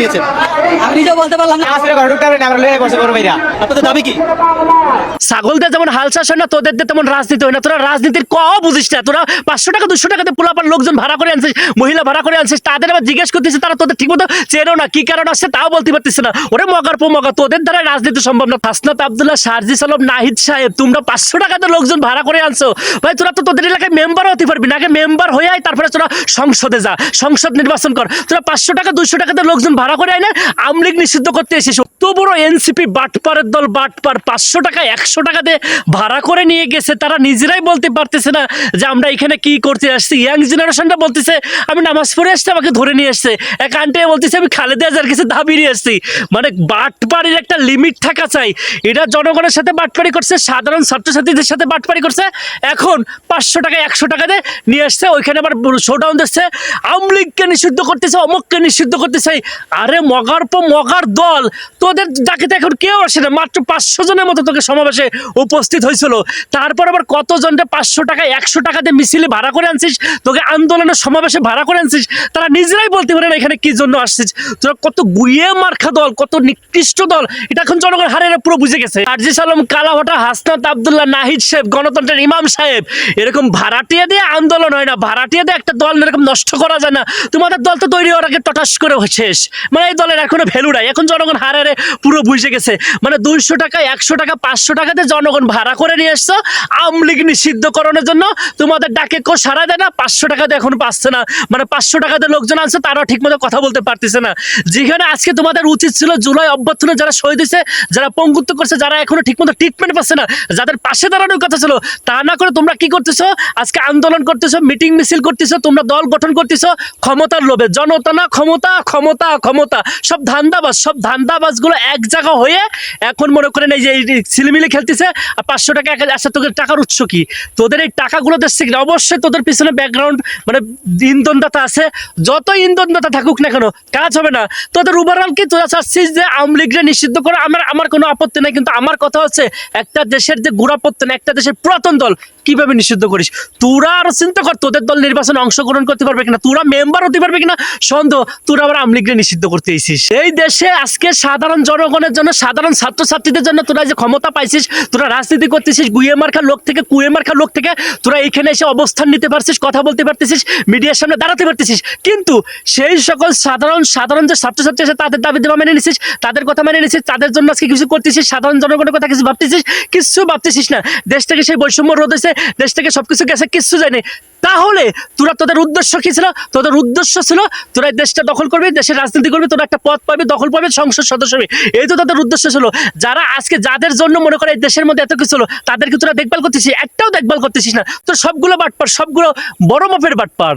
নিয়েছেন। আমি বলতে পারলাম না। আসলে ঘরে ঢুকতে পারবেন আমরা লয়ে বসে বড় ভাইরা আপনাদের দাবি কি? ছাগলদের যেমন হাল চাষ হয় না তোদের তেমন রাজনীতি হয় না। তোরা রাজনীতির ক বুঝিস না। তোরা পাঁচশো টাকা দুশো টাকাতে পোলাপার লোকজন ভাড়া করে আনছিস মহিলা ভাড়া করে আনছিস তাদের আবার জিজ্ঞেস করতেছিস তারা তোদের ঠিকমতো চেনো না কি কারণ আসছে তাও বলতে পারতেছে না। ওরে মগার পো মগা তোদের দ্বারা রাজনীতি সম্ভব না। হাসনাত আবদুল্লাহ শারজি সালম নাহিদ সাহেব তোমরা পাঁচশো টাকাতে লোকজন ভাড়া করে আনছো। ভাই তোরা তো তোদের এলাকায় মেম্বার হতে পারবি না। আগে মেম্বার হয়ে আয় তারপরে তোরা সংসদে যা। সংসদ নির্বাচন কর। তোরা পাঁচশো টাকা দুশো টাকাতে লোকজন ভাড়া করে আয় না। আমলিগ নিষিদ্ধ করতে এসেছিস তো বড় এনসিপি বাটপারের দল বাটপার পাঁচশো টাকা, একশো টাকা দিয়ে ভাড়া করে নিয়ে গেছে। তারা নিজেরাই বলতে পারতেছে না যে আমরা এখানে কি করতে আসছি। ইয়াং জেনারেশনটা বলতেছে, আমি নামাজ পড়ে আসছি, আমাকে ধরে নিয়ে আসছে। এক আন্টি বলতেছে, আমি খালেদা যার কাছে দাবি নিয়ে আসছি। মানে বাটপাড়ির একটা লিমিট থাকা চাই। এটা জনগণের সাথে বাটপাড়ি করছে, সাধারণ ছাত্রছাত্রীদের সাথে বাটপাড়ি করছে। এখন পাঁচশো টাকা, একশো টাকা দিয়ে নিয়ে আসছে, ওইখানে আবার শোডাউন দিচ্ছে। আমলিগকে নিষিদ্ধ করতেছে, অমুককে নিষিদ্ধ করতেছে। আরে মগার পর মগার দল, তোদের ডাকিতে এখন কেউ আসে না। মাত্র পাঁচশো জনের মতো তোকে সমাবেশে উপস্থিত হয়েছিল। তারপর আবার কতজনটা পাঁচশো টাকা, একশো টাকাতে মিছিলে ভাড়া করে আনছিস? তোকে আন্দোলনের সমাবেশে ভাড়া করে আনছিস? তারা নিজেরাই বলতে পারে না এখানে কি জন্য আসছিস? তোরা কত গুইয়ে মার্খা দল, কত নিকৃষ্ট দল। এটা এখন জনগণ হারেরা পুরো বুঝে গেছে। আরজি সালাম কালাহটা হাসনাত, আবদুল্লাহ, নাহিদ সাহেব গণতন্ত্রের ইমাম সাহেব, এরকম ভাড়াটিয়া দিয়ে আন্দোলন হয় না। ভাড়াটিয়া দিয়ে একটা দল এরকম নষ্ট করা যায় না। তোমাদের দল তো তৈরি হওয়ার আগে টটাস করে শেষ। মানে এই দলের এখনও ভ্যালু নাই। এখন জনগণ হারে পুরো বুঝে গেছে। মানে দুইশো টাকা, একশো টাকা, পাঁচশো টাকাতে জনগণ ভাড়া করে নিয়ে এসছো। আমলিগ নিষিদ্ধকরণের জন্য তোমাদের ডাকে কেউ সারা দেয় না, পাঁচশো টাকাতে এখন পাচ্ছে না। মানে পাঁচশো টাকাতে লোকজন আছে তারাও ঠিকমতো কথা বলতে পারতেছে না। যেখানে আজকে তোমাদের উচিত ছিল জুলাই অভ্যর্থনে যারা শহীদ হয়েছে, যারা পঙ্গুত্ব করছে, যারা এখনও ঠিকমতো ট্রিটমেন্ট পাচ্ছে না, যাদের পাশে দাঁড়ানোর কথা ছিল, তা না করে তোমরা কি করতেছো? আজকে আন্দোলন করতেছো মিটিং মিছিল করতেছো, তোমরা দল গঠন করতেছো, ক্ষমতার লোভে। জনতা না, ক্ষমতা ক্ষমতা ক্ষমতা। সব ধান্দাবাজ সব ধান্দাবাজগুলো এক জায়গা হয়ে এখন মনে করেন এই যে ছিলিমিলি খেলতেছে, আর পাঁচশো টাকা, এক আচ্ছা তোদের টাকার উৎস কি? তোদের এই টাকাগুলো দেখছে কিনা অবশ্যই তোদের পিছনে ব্যাকগ্রাউন্ড মানে ইন্ধনদাতা আছে। যত ইন্ধনদাতা থাকুক না কেন, কাজ হবে না। তোদের ওভারঅল কি তোরা চাচ্ছিস যে আওয়ামী লীগরে নিষিদ্ধ করে? আমার আমার কোনো আপত্তি নাই, কিন্তু আমার কথা হচ্ছে একটা দেশের যে গোড়াপত্তন একটা দেশের পুরাতন দল কীভাবে নিষিদ্ধ করিস? তোরা আরও চিন্তা কর, তোদের দল নির্বাচনে অংশগ্রহণ করতে পারবে কিনা? তোরা মেম্বার হতে পারবে কিনা? সন্দেহ, তোরা আবার আওয়ামী লীগরে নিষিদ্ধ করতে এসিস এই দেশে আজকে সাধারণ জনগণের জন্য, সাধারণ ছাত্রছাত্রীদের জন্য তোরা যে ক্ষমতা পাইছিস, তোরা রাজনীতি করতেছিস, গুয়ে মার্খা লোক থেকে, কুয়ে মার্খা লোক থেকে, তোরা এইখানে এসে অবস্থান নিতে পারছিস, কথা বলতে পারতেছিস, মিডিয়ার সামনে দাঁড়াতে পারতেছিস। কিন্তু সেই সকল সাধারণ সাধারণ যে ছাত্রছাত্রী আছে, তাদের দাবি দেওয়া মেনে নিছিস, তাদের কথা মেনে নিছিস, তাদের জন্য আজকে কিছু করতেছিস, সাধারণ জনগণের কথা কিছু ভাবতেছিস কিছু ভাবতেছিস না। দেশ থেকে সেই বৈষম্য রোধ হয়েছে, দেশ থেকে সবকিছু গেছে, কিচ্ছু যায়নি তাহলে তোরা তোদের উদ্দেশ্য কি ছিল? তোদের উদ্দেশ্য ছিল তোরা দেশটা দখল করবে, দেশের রাজনীতি করবে, তোরা একটা পথ পাবি, দখল পাবে, সংসদ সদস্য হবে। এই তো তাদের উদ্দেশ্য ছিল। যারা আজকে যাদের জন্য মনে করে এই দেশের মধ্যে এত কিছু ছিল তাদেরকে তোরা দেখভাল করতেছিস, একটাও দেখভাল করতেছিস না। তোর সবগুলো বাটপার, সবগুলো বড় মাপের বাটপার।